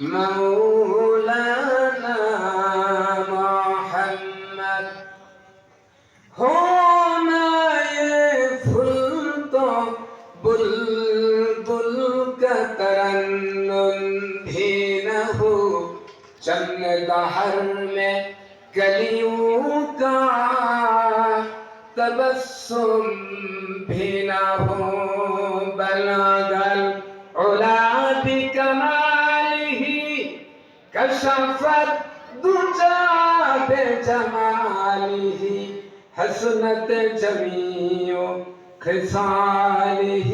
مولانا محمد ہونا پھول تو بلبل کا ترنم بھی نہ ہو چند دہر میں گلیوں کا تبسم بھی نہ ہو بلا گل شفت دجات جماله حسنت جميع خصاله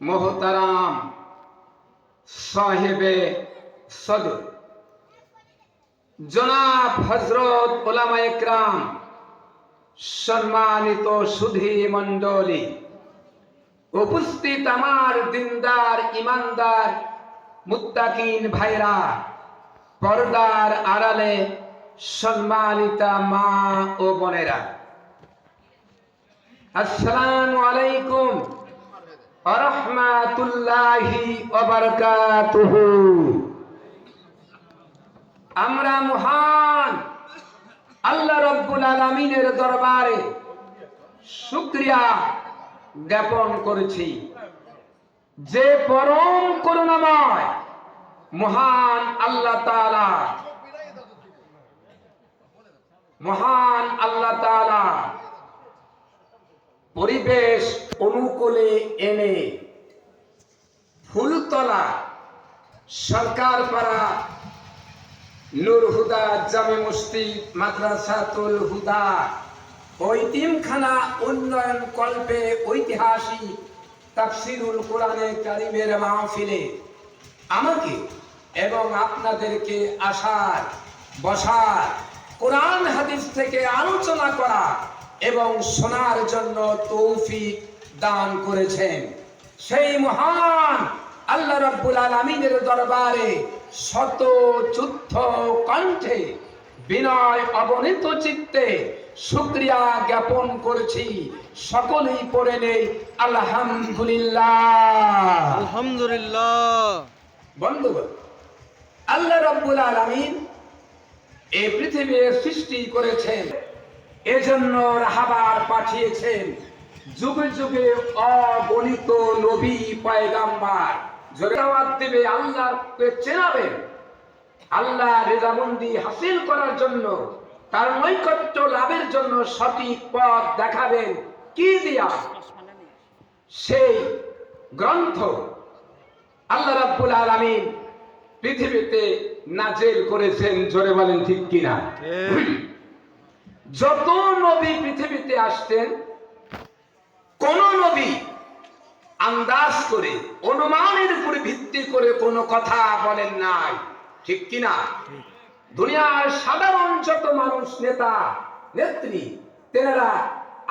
محترم صاحب صدر জনাব হজরত ওলামা একরাম, সম্মানিত সুধী মণ্ডলী, উপস্থিত আমার দিনদার, ইমানদার মুত্তাকিন ভাইরা, পর্দার আড়ালে সম্মানিতা মা ও বোনেরা। আসসালামু আলাইকুম আরহামাতুল্লাহি ওবারকাতুহু আমরা মহান আল্লাহ রব্বুল আলামিনের দরবারে শুকরিয়া জ্ঞাপন করেছি। যে পরম করুণাময়, মহান আল্লাহ মহান আল্লাহ পরিবেশ অনুকূলে এনে ফুলতলা সরকার পাড়া নূর হুদা জামে মসজিদ, মাদ্রাসাতুল হুদা ঐতিমখানা উন্নয়ন কল্পে ঐতিহাসিক তাফসিরুল কোরআনে কারিমের মাহফিলে আমাকে এবং আপনাদেরকে আসার, বসার, কোরআন হাদিস থেকে আলোচনা করা এবং শোনার জন্য তৌফিক দান করেছেন। সেই মহান আল্লাহ রাব্বুল আলামিনের দরবারে শত যুদ্ধ কণ্ঠে বিনয় অবনীত চিত্তে শুক্রিয়া জ্ঞাপন করেছি। সকলেই পড়ে নেই আলহামদুলিল্লাহ। আলহামদুলিল্লাহ। বন্ধুগণ আল্লাহ রাব্বুল আলামিন এই পৃথিবীর সৃষ্টি করেছেন এজন্য রাহাবার পাঠিয়েছেন। যুগে যুগে অগণিত নবী পায়গাম্বার জোরে দেবে আল্লাহকে চেনাবেন। আল্লাহ রেজামন্দি হাসিল করার জন্য, তার নৈকট্য লাভের জন্য সঠিক পথ দেখাবেন। কি দিয়া? সেই গ্রন্থ আল্লাহ রাব্বুল আলামিন পৃথিবীতে নাজেল করেছেন, জোরে বলেন ঠিক কিনা? যত নবী পৃথিবীতে আসতেন, কোন নবী আন্দাজ করে, অনুমানের উপর ভিত্তি করে কোনো কথা বলেন নাই। ঠিক কিনা? দুনিয়ার সাধারণ যত মানুষ, নেতা, নেত্রী, তেনারা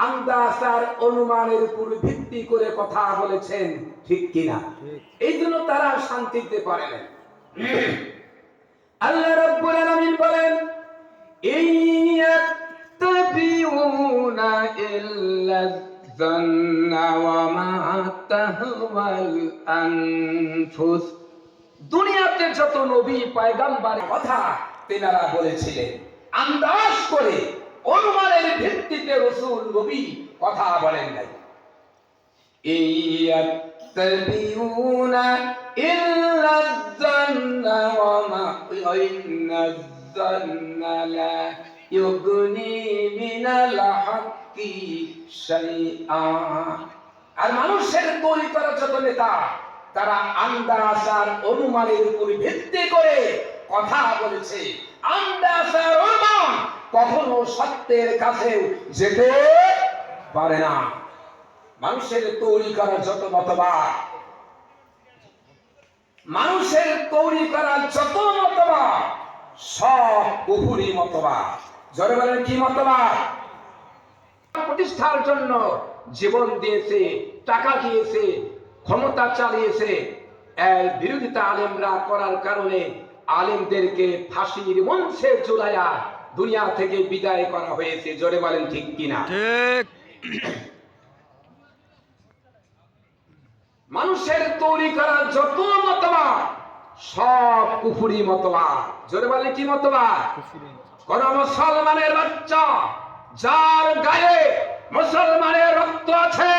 আন্দাজ আর অনুমানের উপর ভিত্তি করে কথা বলেছেন, ঠিক কিনা? এই জন্য তারা শান্তিতে পারে না আল্লাহ রাব্বুল আলামিন বলেন ইয়াত্তাবিউনা ইল্লা যান্না ওয়া মা তাহওয়াল আনফুস। দুনিয়াতে যত নবী পয়গাম্বার কথা তেনারা বলেছিলেন আন্দাজ করে অনুমানের ভিত্তিতে রসুল নবী কথা বলেন নাই يتبعون إلا الظن وما إن الظن لا يغني من الحق شيئا আর মানুষের তৈরি করা যত নেতা তারা আন্দাজ আর অনুমানের উপর ভিত্তি করে কথা বলেছে। আন্দাজ আর অনুমান কখনো সত্যের কাছে যেতে পারে না। মানুষের তৈরি করা যত মতবাদ, মানুষের তৈরি করা যত মতবাদ, সব কুহুরি মতবাদ। জোরে বলেন, কি মতবাদ? প্রতিষ্ঠার জন্য জীবন দিয়েছে, টাকা দিয়েছে ক্ষমতা চালিয়েছে। এর বিরোধিতা আলেমরা করার কারণে আলেমদেরকে ফাঁসির মঞ্চে ঝুলাইয়া দুনিয়া থেকে বিদায় করা হয়েছে। জোরে বলেন ঠিক কিনা? মানুষের তৈরি করা যত মতবাদ সব কুফুরি মতবাদ। জোরে বলে কি মতবাদ। কোন মুসলমানের বাচ্চা যার গায়ে মুসলমানের রক্ত আছে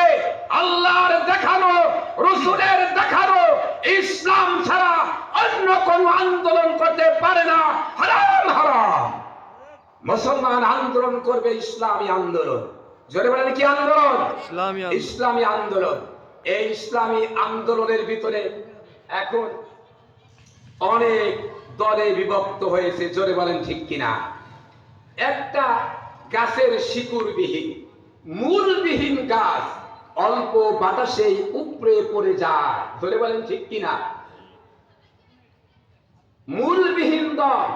আল্লাহর দেখানো রসুলের দেখানো ইসলাম ছাড়া অন্য কোন আন্দোলন করতে পারে না। হারাম হারাম। মুসলমান আন্দোলন করবে ইসলামী আন্দোলন। জোরে বলেন কি আন্দোলন? ইসলামী আন্দোলন। ইসলামী আন্দোলন। এই ইসলামী আন্দোলনের ভিতরে এখন অনেক দলে বিভক্ত হয়েছে জোরে বলেন ঠিক কিনা। একটা গাছের শিকড়বিহীন, মূলবিহীন গাছ অল্প বাতাসেই উপড়ে পড়ে যায়। ধরে বলেন ঠিক কিনা? মূলবিহীন দল,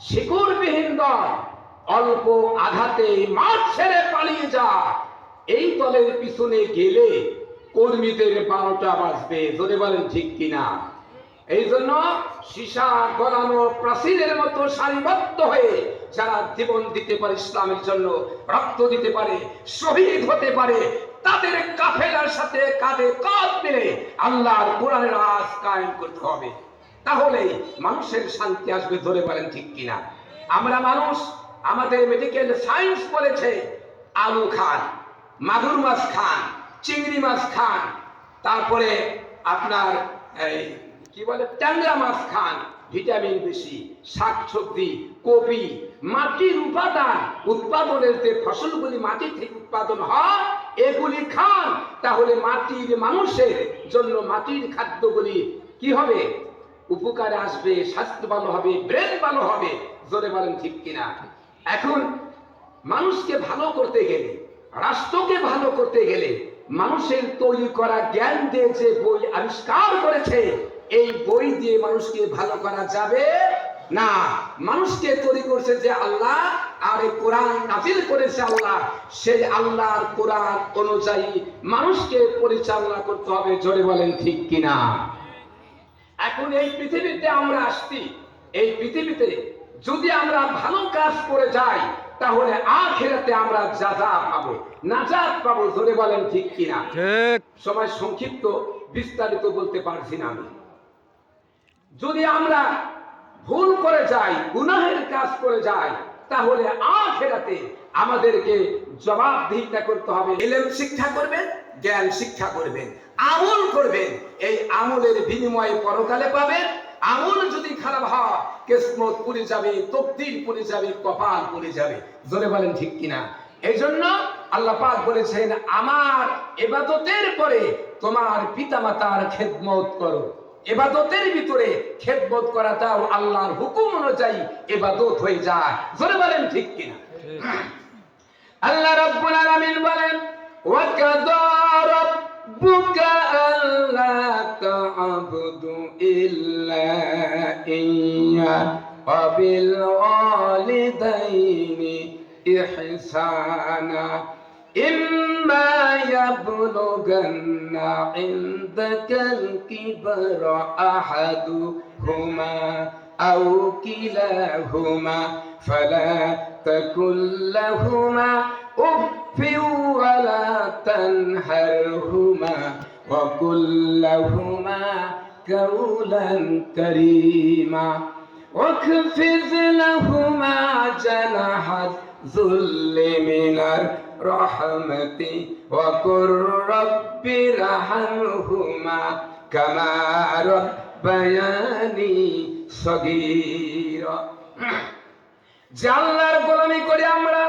শিকড়বিহীন দল অল্প আঘাতে মাঠ ছেড়ে পালিয়ে যায়। এই দলের পিছনে গেলে কর্মীদের বারোটা বাজবে। ধরে বলেন ঠিক কিনা? এই জন্য সীসা গলানো প্রাচীরের মতো সারিবদ্ধ হয়ে যারা জীবন দিতে পারে ইসলামের জন্য, রক্ত দিতে পারে, শহীদ হতে পারে, তাদের কাফেলার সাথে কাঁধে কাঁধ মিলে আল্লাহর কোরআনের আজ কায়েম করতে হবে। তাহলে মানুষের শান্তি আসবে ধরে বলেন ঠিক কিনা। আমরা মানুষ, আমাদের মেডিকেল সায়েন্স বলেছে, আলু খান, মাগুর মাছ খান, চিংড়ি মাছ খান, তারপরে আপনার এই কি বলে? ট্যাংরা মাছ খান, ভিটামিন বেশি শাক সবজি কপি, মাটির উপাদান, উৎপাদনের যে ফসলগুলি মাটি থেকে উৎপাদন হয়, এগুলি খান। তাহলে মাটির মানুষের জন্য মাটির খাদ্যগুলি কি হবে? উপকারে আসবে, স্বাস্থ্য ভালো হবে ব্রেন ভালো হবে। জোরে বলেন ঠিক কিনা? এখন মানুষকে ভালো করতে গেলে, রাষ্ট্রকে ভালো করতে গেলে মানুষের তৈরি করা জ্ঞান দিয়ে যে বই আবিষ্কার করেছে এই বই দিয়ে মানুষকে ভালো করা যাবে না? মানুষকে তৈরি করছে যে আল্লাহ আর এই কোরআন নাজিল করেছে আল্লাহ। সেই আল্লাহর কোরআন অনুযায়ী মানুষকে পরিচালনা করতে হবে জোরে বলেন ঠিক কিনা? এখন এই পৃথিবীতে আমরা আসছি এই পৃথিবীতে যদি আমরা ভালো কাজ করে যাই তাহলে আখেরাতে আমরা যাজা পাবো নাজাত পাবো ধরে বলেন ঠিক কিনা? সময় সংক্ষিপ্ত বিস্তারিত বলতে পারছি না আমি। যদি আমরা ভুল করে যাই, গুনাহের কাজ করে যাই, তাহলে আখেরাতে আমাদেরকে জবাবদিহিতা করতে হবে। এলেম শিক্ষা করবেন, জ্ঞান শিক্ষা করবেন, আমল করবেন। এই আমলের বিনিময়ে পরকালে পাবেন। আমল যদি খারাপ হয়, কিসমত পুড়ে যাবে তকদির পুড়ে যাবে, কপাল পুড়ে যাবে। জোরে বলেন ঠিক কিনা? এই জন্য আল্লাহ পাক বলেছেন, আমার এবাদতের পরে তোমার পিতামাতার খেদমত করো। এবাদতের ভিতরে খেদমত করাটাও আল্লাহর হুকুম অনুযায়ী এবাদত হয়ে যায়। জোরে বলেন ঠিক কিনা? আল্লাহ রাব্বুল আলামিন বলেন তা'বুদু ইল্লা ওয়া বিল ওয়ালিদাইনি ইহসানা। إما يبلغن عندك الكبر أحدهما أو كلاهما فلا تكن لهما أف ولا تنهرهما وقل لهما قولا كريما واخفض لهما جناح الذل من الرحمة وقل رب ارحمهما كما ربياني صغيرا যে আল্লাহর গোলামি করে আমরা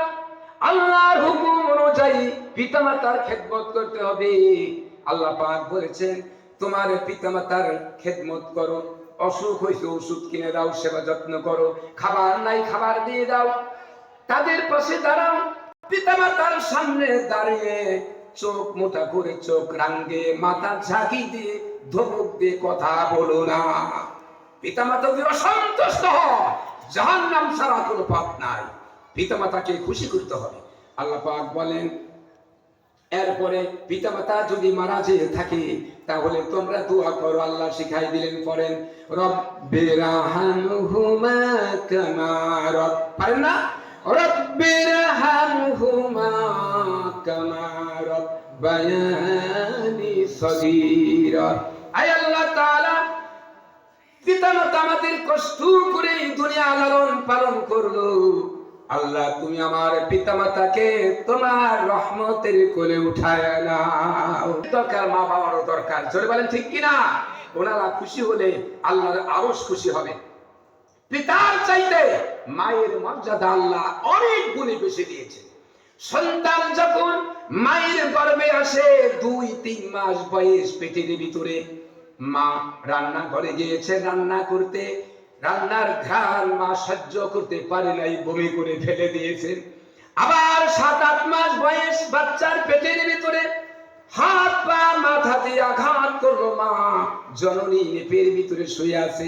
আল্লাহর হুকুম অনুযায়ী পিতামাতার খেদমত করতে হবে আল্লাহ পাক বলেছেন তোমার পিতামাতার খেদমত করো অসুখ হয়েছে ওষুধ কিনে দাও সেবা যত্ন করো খাবার নাই খাবার দিয়ে দাও তাদের পাশে দাঁড়াও পিতামাতার সামনে দাঁড়িয়ে চোখ মোটা করে চোখ রাঙ্গে মাথা ঝাঁকি দিয়ে ধমক দিয়ে কথা বলো না। পিতামাতা যদি অসন্তুষ্ট জাহান নাম কোনো পাপ নাই। পিতামাতাকে খুশি করতে হবে। আল্লাহ পাক বলেন, এরপরে পিতামাতা যদি মারা যেয়ে থাকে, তাহলে তোমরা দোয়া করো, আল্লাহ শিখাই দিলেন পড়েন রব্বিরাহামহুমা কামা রব পারেন না? আল্লাহ তুমি আমার পিতা মাতাকে তোমার রহমতের কোলে উঠায় নাও। দরকার মা বাবারও দরকার, জোরে বলেন ঠিক কিনা? ওনারা খুশি হলে আল্লাহ আরও খুশি হবে। পিতার চাইতে মায়ের মর্যাদা আল্লাহ অনেক গুণে বেশি দিয়েছে সন্তান যখন মায়ের গর্ভে আসে, দুই, তিন মাস বয়স পেটের ভিতরে, মা রান্না ঘরে গিয়েছে রান্না করতে। রান্নার ঘ্রাণ মা সহ্য করতে পারে নাই, বমি করে ফেলে দিয়েছে আবার সাত, আট মাস বয়স বাচ্চার পেটের ভিতরে হাত পা, মাথা দিয়ে আঘাত করল মা। জননী নেপের ভিতরে শুয়ে আছে।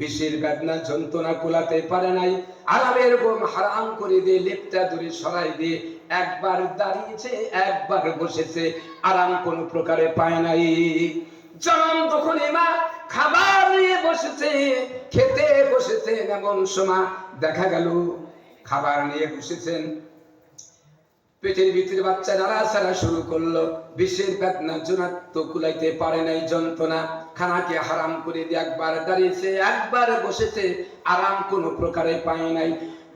বিষের বেদনা যন্ত্রণা কোলাতে পারে নাই। আরামের ঘুম হারাম করে দিয়ে লেপটা দূরে সরাই দিয়ে একবার দাঁড়িয়েছে, একবার বসেছে, আরাম কোন প্রকারে পায় নাই। যেমন তখন মা খাবার নিয়ে বসেছে, খেতে বসেছে, এমন সময় দেখা গেল, খাবার নিয়ে বসেছেন। পেটের ভিতরে বাচ্চা নাড়াচাড়া শুরু করল। বিষের বেদনা জোনাত্ম কুলাইতে পারে নাই যন্ত্রণা। খানাকে হারাম করে দিয়ে একবার দাঁড়িয়েছে, একবার বসেছে, আরাম কোনো প্রকারে পায় নাই।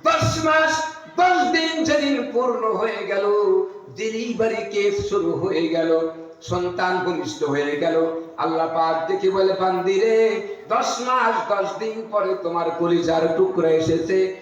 দশ মাস, দশ দিন যেদিন পূর্ণ হয়ে গেল, ডেলিভারি কেস শুরু হয়ে গেল, সন্তান ভূমিষ্ঠ হয়ে গেল। আল্লাহ পাক দেখে বলে বান্দিরে দশ মাস, দশ দিন পরে তোমার কলিজার টুকরা এসেছে।